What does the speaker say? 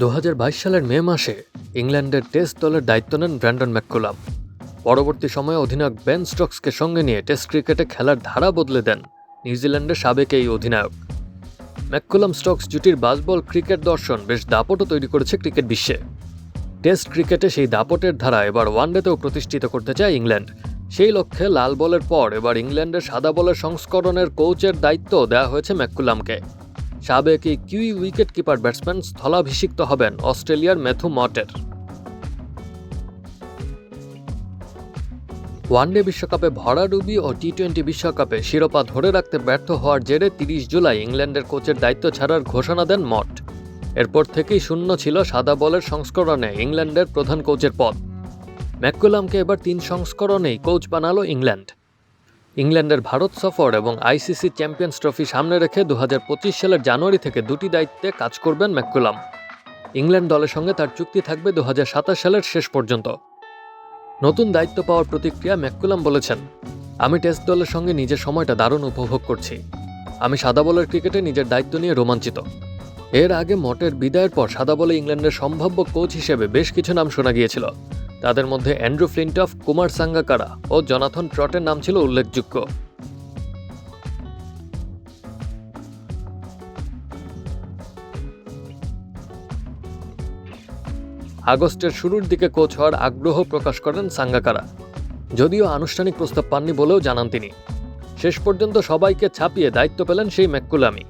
দু হাজার বাইশ সালের মে মাসে ইংল্যান্ডের টেস্ট দলের দায়িত্ব নেন ব্র্যান্ডন ম্যাককুলাম। পরবর্তী সময়ে অধিনায়ক বেন স্ট্রোকসকে সঙ্গে নিয়ে টেস্ট ক্রিকেটে খেলার ধারা বদলে দেন নিউজিল্যান্ডের সাবেক এই অধিনায়ক। ম্যাককুলাম স্টকস জুটির বাসবল ক্রিকেট দর্শন বেশ দাপটও তৈরি করেছে ক্রিকেট বিশ্বে। টেস্ট ক্রিকেটে সেই দাপটের ধারা এবার ওয়ানডেতেও প্রতিষ্ঠিত করতে চায় ইংল্যান্ড। সেই লক্ষ্যে লাল বলের পর এবার ইংল্যান্ডের সাদা বলের সংস্করণের কোচের দায়িত্ব দেওয়া হয়েছে ম্যাককুলামকে। সাবেক এই কিউই উইকেট কিপার ব্যাটসম্যান স্থলাভিষিক্ত হবেন অস্ট্রেলিয়ার ম্যাথু মটের ওয়ানডে বিশ্বকাপে ভরাডুবি ও টি টোয়েন্টি বিশ্বকাপে শিরোপা ধরে রাখতে ব্যর্থ হওয়ার জেরে তিরিশ জুলাই ইংল্যান্ডের কোচের দায়িত্ব ছাড়ার ঘোষণা দেন মট এরপর থেকেই শূন্য ছিল সাদা বলের সংস্করণে ইংল্যান্ডের প্রধান কোচের পদ। ম্যাকুলামকে এবার তিন সংস্করণেই কোচ বানালো ইংল্যান্ড। ইংল্যান্ডের ভারত সফর এবং আইসিসি চ্যাম্পিয়ন্স ট্রফি সামনে রেখে দু হাজার পঁচিশ সালের জানুয়ারি থেকে দুটি দায়িত্বে কাজ করবেন ম্যাকুলাম ইংল্যান্ড দলের সঙ্গে তার চুক্তি থাকবে দু হাজার সাতাশ সালের শেষ পর্যন্ত। নতুন দায়িত্ব পাওয়ার প্রতিক্রিয়া ম্যাকুলাম বলেছেন, আমি টেস্ট দলের সঙ্গে নিজের সময়টা দারুণ উপভোগ করছি। আমি সাদা বলের ক্রিকেটে নিজের দায়িত্ব নিয়ে রোমাঞ্চিত। এর আগে মটের বিদায়ের পর সাদা বলে ইংল্যান্ডের সম্ভাব্য কোচ হিসেবে বেশ কিছু নাম শোনা গিয়েছিল। তাদের মধ্যে অ্যান্ড্রু ফ্লিন্টফ কুমার সাঙ্গাকারা ও জনাথন ট্রটের নাম ছিল উল্লেখযোগ্য। আগস্টের শুরুর দিকে কোচ হওয়ার আগ্রহ প্রকাশ করেন সাঙ্গাকারা। যদিও আনুষ্ঠানিক প্রস্তাব পাননি বলেও জানান তিনি। শেষ পর্যন্ত সবাইকে ছাপিয়ে দায়িত্ব পেলেন সেই ম্যাকুলামি।